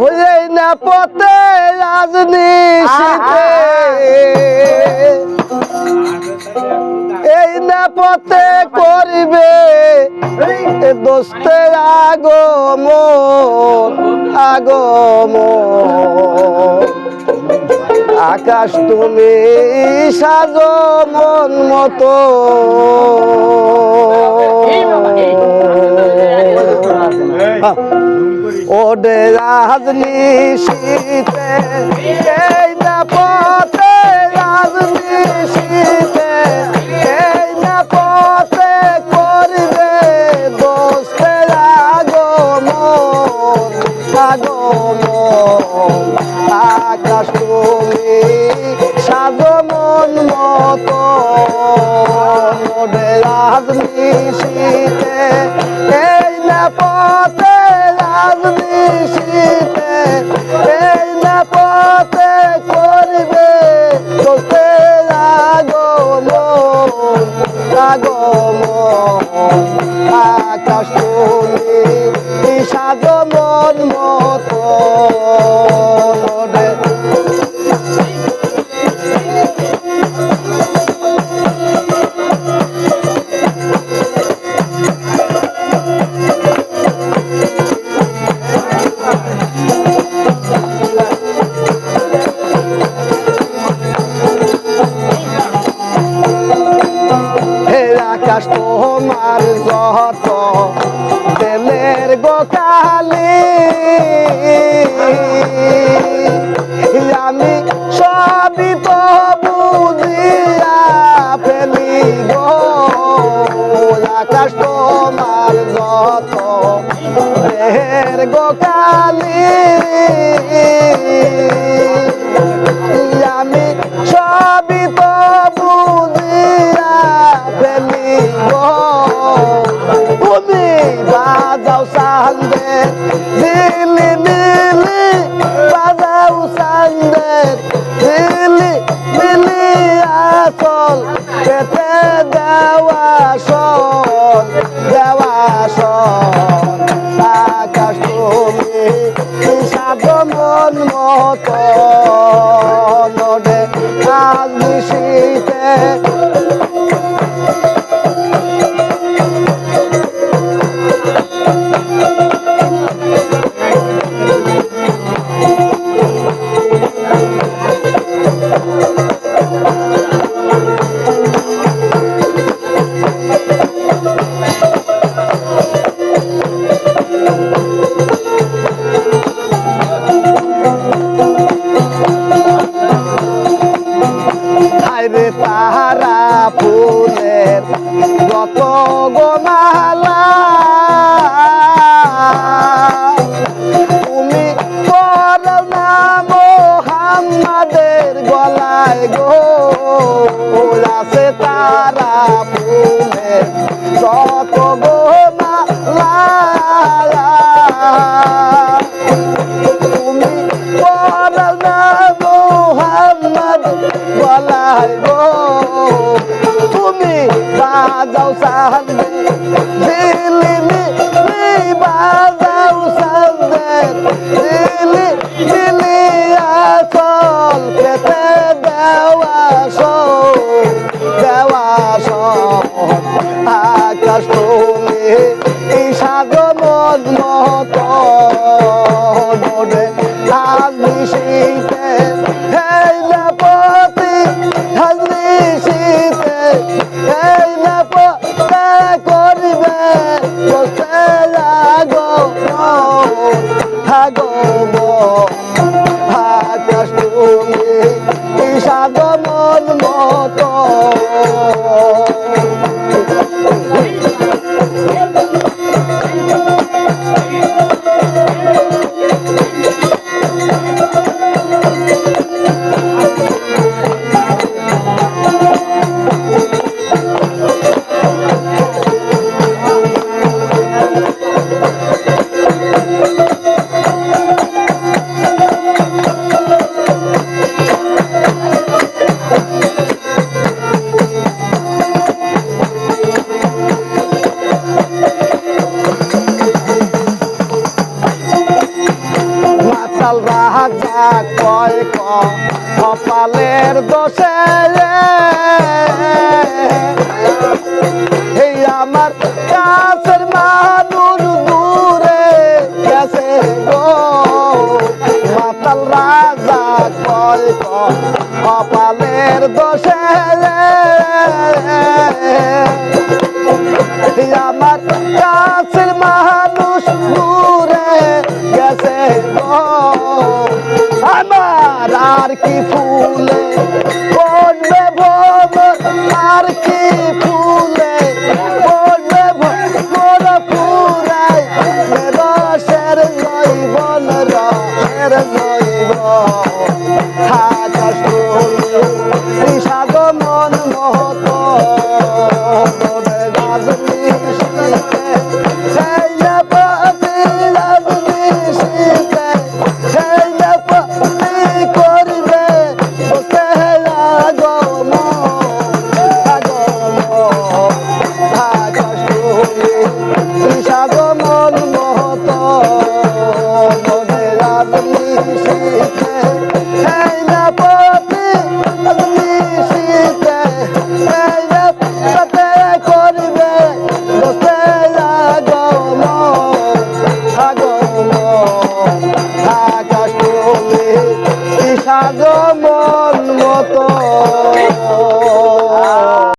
হয়ে না পথে রাজনীতিতে। এই না পথে করিবে এ আগম আগম আকাশ তুমি সাজো মন মতো। ওডে রাজনি শীতে, এই না পথে রাজনি শীতে, এই না পথে করবে দোস্তে আগম আগম আকাশ তুমি সাজো মন মতো তোমার যত তেলের গোকালি আমি সবই তো বুঝিয়া ফেলি গো আকাশ তোমার যত তেলের গোকালি সান্দে মিলি মিলি আসল, পেতে দেওয়া সল দেওয়া সল আকাশ তুমি সাধ মতো, নদে আজ গো ইসাদ মন কয় কপালের দোষে এই আমার কাছের মানুষ